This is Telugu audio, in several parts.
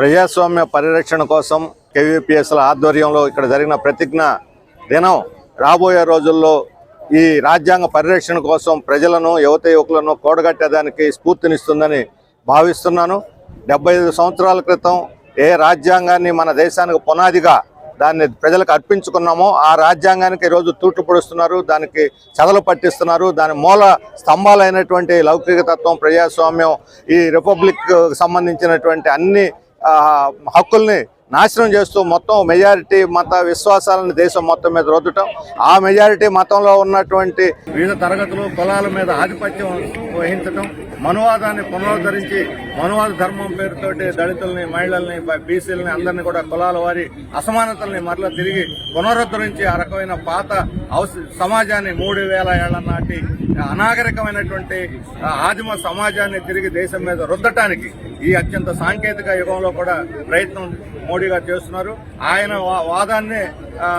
ప్రజాస్వామ్య పరిరక్షణ కోసం కేవీపీఎస్ల ఆధ్వర్యంలో ఇక్కడ జరిగిన ప్రతిజ్ఞ దినం రాబోయే రోజుల్లో ఈ రాజ్యాంగ పరిరక్షణ కోసం ప్రజలను యువత యువకులను కూడగట్టేదానికి స్ఫూర్తినిస్తుందని భావిస్తున్నాను. డెబ్బై ఐదు సంవత్సరాల క్రితం ఏ రాజ్యాంగాన్ని మన దేశానికి పునాదిగా దాన్ని ప్రజలకు అర్పించుకున్నామో ఆ రాజ్యాంగానికి ఈరోజు తూట్లు పొడుస్తున్నారు దానికి చదలు పట్టిస్తున్నారు దాని మూల స్తంభాలైనటువంటి లౌకిక తత్వం ప్రజాస్వామ్యం ఈ రిపబ్లిక్ సంబంధించినటువంటి అన్ని హక్కుల్ని నాశనం చేస్తూ మొత్తం మెజారిటీ మత విశ్వాసాలను దేశం మొత్తం మీద రుద్దటం ఆ మెజారిటీ మతంలో ఉన్నటువంటి వివిధ తరగతులు కులాల మీద ఆధిపత్యం వహించటం మనువాదాన్ని పునరుద్ధరించి మనువాద ధర్మం పేరుతోటి దళితుల్ని మహిళల్ని బీసీలని అందరినీ కూడా కులాల వారి అసమానతల్ని మరలా తిరిగి పునరుద్ధరించి ఆ రకమైన పాత అవస సమాజాన్ని మూడు వేల ఏళ్ళ నాటి అనాగరికమైనటువంటి ఆదిమ సమాజాన్ని తిరిగి దేశం మీద రుద్దటానికి ఈ అత్యంత సాంకేతిక యుగంలో కూడా ప్రయత్నం మోడీ గారు చేస్తున్నారు. ఆయన వా- వాదాన్ని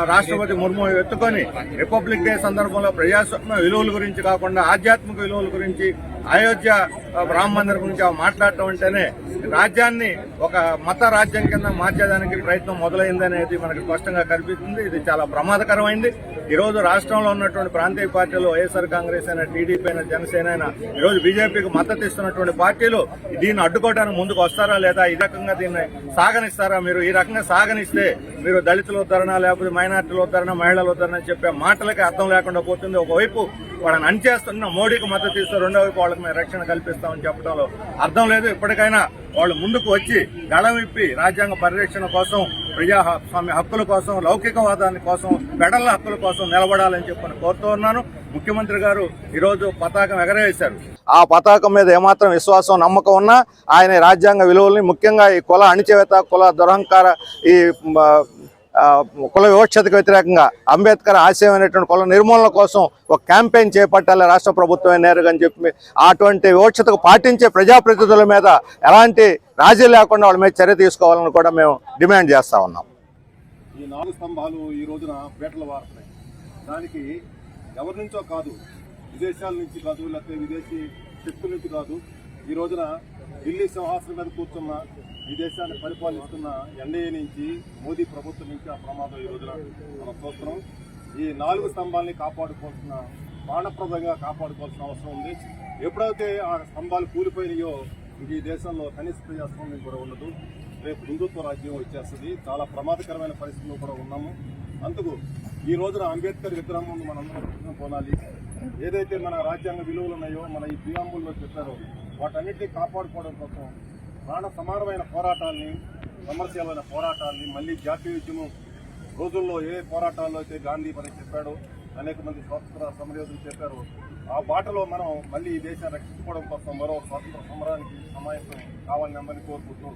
రాష్ట్రపతి ముర్ము ఎత్తుకొని రిపబ్లిక్ డే సందర్భంలో ప్రజాస్వామ్య విలువల గురించి కాకుండా ఆధ్యాత్మిక విలువల గురించి అయోధ్య ఆ, రామ మందిర్ గురించి మాట్లాడటం అంటేనే రాజ్యాన్ని ఒక మత రాజ్యం కింద మార్చేదానికి ప్రయత్నం మొదలైందనేది మనకు స్పష్టంగా కనిపిస్తుంది. ఇది చాలా ప్రమాదకరమైంది. ఈరోజు రాష్ట్రంలో ఉన్నటువంటి ప్రాంతీయ పార్టీలు వైఎస్ఆర్ కాంగ్రెస్ అయినా టీడీపీ అయినా జనసేన అయినా ఈ రోజు బీజేపీకి మద్దతు ఇస్తున్నటువంటి పార్టీలు దీన్ని అడ్డుకోవడానికి ముందుకు వస్తారా లేదా ఈ రకంగా దీన్ని సాగనిస్తారా? మీరు ఈ రకంగా సాగనిస్తే మీరు దళితుల ఉద్ధరణ లేకపోతే మైనార్టీల ఉద్ధరణ మహిళల ఉద్ధరణ అని చెప్పే మాటలకి అర్థం లేకుండా పోతుంది. ఒకవైపు వాళ్ళని అణచేస్తున్న మోడీకి మద్దతు ఇస్తూ రెండో వైపు వాళ్ళకి మేము రక్షణ కల్పిస్తామని చెప్పడంలో అర్థం లేదు. ఇప్పటికైనా వాళ్ళు ముందుకు వచ్చి గళం ఇప్పి రాజ్యాంగ పరిరక్షణ కోసం ప్రజాస్వామ్య హక్కుల కోసం లౌకికవాదాన్ని కోసం పెడల హక్కుల కోసం నిలబడాలని చెప్పని కోరుతూ ఉన్నాను. ముఖ్యమంత్రి గారు ఈరోజు పతాకం ఎగరవేశారు. ఆ పతాకం మీద ఏమాత్రం విశ్వాసం నమ్మకం ఉన్నా ఆయన రాజ్యాంగ విలువల్ని ముఖ్యంగా ఈ కుల అణిచివేత కుల దురహంకార ఈ కుల వివక్షతకు వ్యతిరేకంగా అంబేద్కర్ ఆశయం అనేటువంటి కుల నిర్మూలన కోసం ఒక క్యాంపెయిన్ చేపట్టాలి రాష్ట్ర ప్రభుత్వమే నేరుగా అని చెప్పి అటువంటి వివక్షతకు పాటించే ప్రజాప్రతినిధుల మీద ఎలాంటి రాజీ లేకుండా వాళ్ళ మీద చర్య తీసుకోవాలని కూడా మేము డిమాండ్ చేస్తా ఉన్నాం. ఈ నాలుగు స్తంభాలు ఈ రోజున పేటలు వారుతున్నాయి దానికి ఎవరి నుంచో కాదు విదేశాల నుంచి కాదు లేకపోతే విదేశీ శక్తుల నుంచి కాదు ఈ రోజున ఢిల్లీ సింహాసనం మీద కూర్చున్న ఈ దేశాన్ని పరిపాలిస్తున్న ఎన్డీఏ నుంచి మోదీ ప్రభుత్వం నుంచి ఆ ప్రమాదం ఈ రోజున మనం చూస్తున్నాం. ఈ నాలుగు స్తంభాల్ని కాపాడుకోవాల్సిన ప్రాణప్రదంగా కాపాడుకోవాల్సిన అవసరం ఉంది. ఎప్పుడైతే ఆ స్తంభాలు కూలిపోయినాయో ఈ దేశంలో కనీస ప్రజాస్వామ్యం కూడా ఉండదు. రేపు హిందుత్వ రాజ్యం వచ్చేస్తుంది. చాలా ప్రమాదకరమైన పరిస్థితుల్లో కూడా ఉన్నాము. అందుకు ఈ రోజున అంబేద్కర్ విగ్రహం ముందు మనందరం పోనాలి ఏదైతే మన రాజ్యాంగ విలువలు ఉన్నాయో మన ఈ ప్రియాంబుల్లో చెప్పారో వాటన్నిటినీ కాపాడుకోవడం కోసం ప్రాణ సమానమైన పోరాటాల్ని సమరశీలమైన పోరాటాల్ని మళ్ళీ జాతీయోద్యమం రోజుల్లో ఏ పోరాటాల్లో అయితే గాంధీ మనకి చెప్పాడో అనేక మంది స్వాతంత్ర సమరయోధులు చెప్పారు. ఆ బాటలో మనం మళ్ళీ ఈ దేశాన్ని రక్షించుకోవడం కోసం మరో స్వాతంత్ర సమరానికి సమాయత్తం కావాలని అందరినీ కోరుకుంటూ